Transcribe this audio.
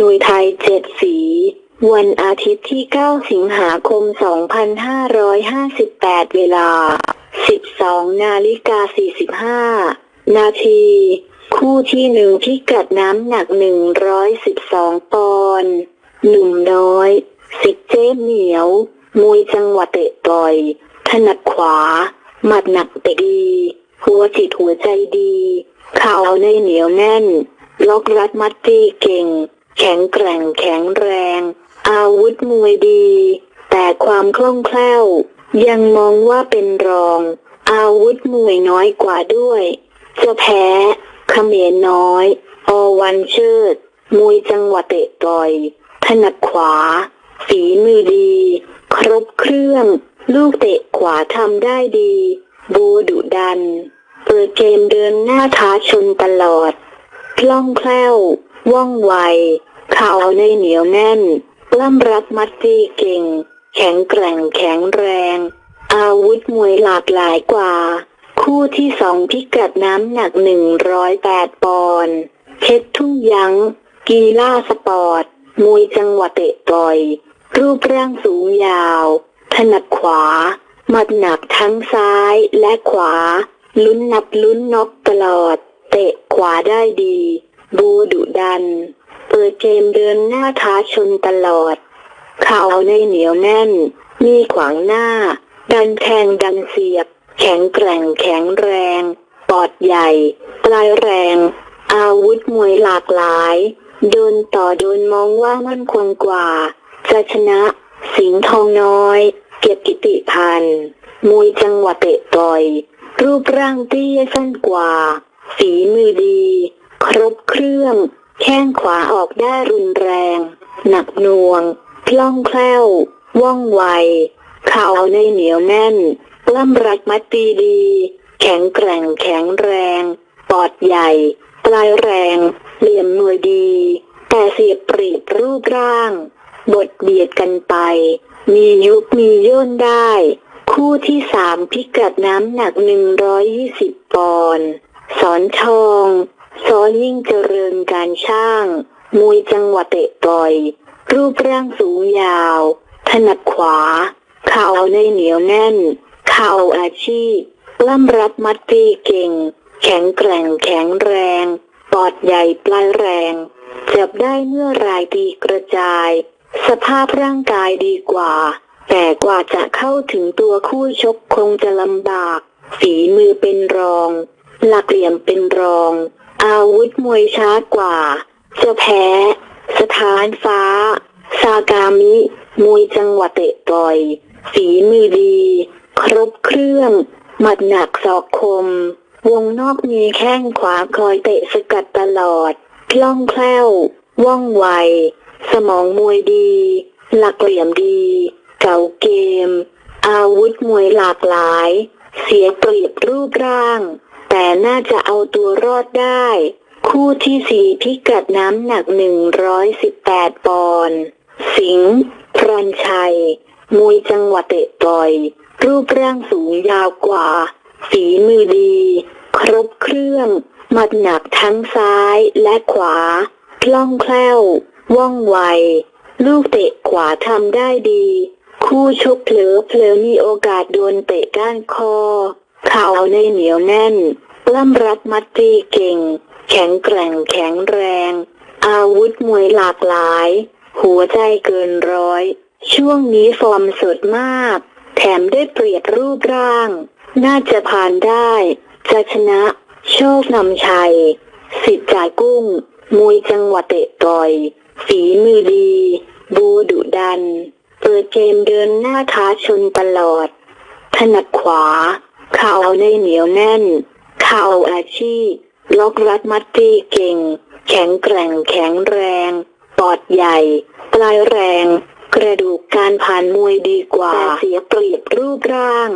มวยไทยเจ็ดสี วันอาทิตย์ที่ 9 สิงหาคม 2558 เวลา 12 นาฬิกา 45 นาที คู่ที่หนึ่งพิกัดน้ำหนัก 112 ปอนด์หนุ่มน้อย สิทธิ์เจ๊เหนียว มวยจังหวะเตะต่อย ถนัดขวา หมัดหนักเตะดี หัวจิตหัวใจดีเข่าในเหนียวแน่น ล็อกรัดมัดตีเก่ง แข็งแกร่งแข็งแรง อาวุธมวยดี แต่ความคล่องแคล่ว ยังมองว่าเป็นรอง อาวุธมวยน้อยกว่าด้วย จะแพ้เขมรน้อย อวันเชิด มวยจังหวะเตะต่อย ถนัดขวา ฝีมือดี ครบเครื่อง ลูกเตะขวาทำได้ดี บูดุดัน เปิดเกมเดินหน้าท้าชนตลอด คล่องแคล่ว ว่องไว เข่าในเหนียวแน่นปล้ำรัดมัดตีเก่ง แข็งแกร่งแข็งแรง อาวุธมวยหลากหลายกว่า คู่ที่สองพิกัดน้ำหนัก108ปดปอนด์เพชรทุ่งยั้ง กีฬาสปอร์ต มวยจังหวะเตะต่อย รูปร่างสูงยาว ถนัดขวา หมัดหนักทั้งซ้ายและขวา ลุ้นนับลุ้นน็อกตลอด เตะขวาได้ดี บูดุดัน เปิดเกมเดินหน้าท้าชนตลอดเข่าในเหนียวแน่น มีขวางหน้า ดันแทงดันเสียบ แข็งแกร่งแข็งแรง ปอดใหญ่ ปลายแรง อาวุธมวยหลากหลาย โดนต่อโดนมองว่ามั่นคงกว่า จะชนะ สิงห์ทองน้อย เกียรติกิติพันธ์มวยจังหวะเตะต่อย รูปร่างเตี้ยสั้นกว่าฝีมือดี ครบเครื่อง แข้งขวาออกได้รุนแรง หนักหน่วง คล่องแคล่ว ว่องไว เข่าในเหนียวแน่นปล้ำรัดมัดตีดี แข็งแกร่งแข็งแรง ปอดใหญ่ ปลายแรง เหลี่ยมมวยดี แต่เสียเปรียบรูปร่าง บทเบียดกันไป มียุบมีย่นได้ คู่ที่สามพิกัดน้ำหนัก120ปอนด์สอนทอง สอยิ่งเจริญการช่าง มวยจังหวะเตะต่อย รูปร่างสูงยาว ถนัดขวาเข่าในเหนียวแน่นเข่าอาชีพล้ำรัดมัดตีเก่ง แข็งแกร่งแข็งแรง ปอดใหญ่ปลายแรง จับได้เมื่อรายตีกระจาย สภาพร่างกายดีกว่า แต่กว่าจะเข้าถึงตัวคู่ชกคงจะลำบาก ฝีมือเป็นรอง หลักเหลี่ยมเป็นรอง อาวุธมวยช้ากว่า จะแพ้ สถานฟ้า ซากามิ มวยจังหวะเตะต่อย ฝีมือดี ครบเครื่อง หมัดหนักศอกคม วงนอกมีแข้งขวาคอยเตะสกัดตลอดคล่องแคล่ว ว่องไว สมองมวยดี หลักเหลี่ยมดี เก่าเกม อาวุธมวยหลากหลาย เสียเปรียบรูปร่าง แต่น่าจะเอาตัวรอดได้ คู่ที่สี่พิกัดน้ำหนัก 118 ปอนด์สิงห์พรัญชัย มวยจังหวะเตะต่อย รูปร่างสูงยาวกว่า ฝีมือดี ครบเครื่อง หมัดหนักทั้งซ้ายและขวา คล่องแคล่ว ว่องไว ลูกเตะขวาทำได้ดี คู่ชกเผลอเผลอมีโอกาสโดนเตะก้านคอ ข่าในเหนียวแน่นล้ำรัดมัดตีเก่ง แข็งแกร่งแข็งแรง อาวุธมวยหลากหลาย หัวใจเกินร้อย ช่วงนี้ฟอร์มสดมาก แถมได้เปรียบรูปร่าง น่าจะผ่านได้ จะชนะ โชคนำชัย สิทธิ์จ่ายกุ้ง มวยจังหวะเตะต่อย ฝีมือดี บูดุดัน เปิดเกมเดินหน้าท้าชนตลอด ถนัดขวา ข่าในเหนียวแน่นเข่าอาชีพล็อกรัดมัดตีเก่ง แข็งแกร่งแข็งแรง ปอดใหญ่ ปลายแรง กระดูกการผ่านมวยดีกว่าแต่เสียเปรียบรูปร่าง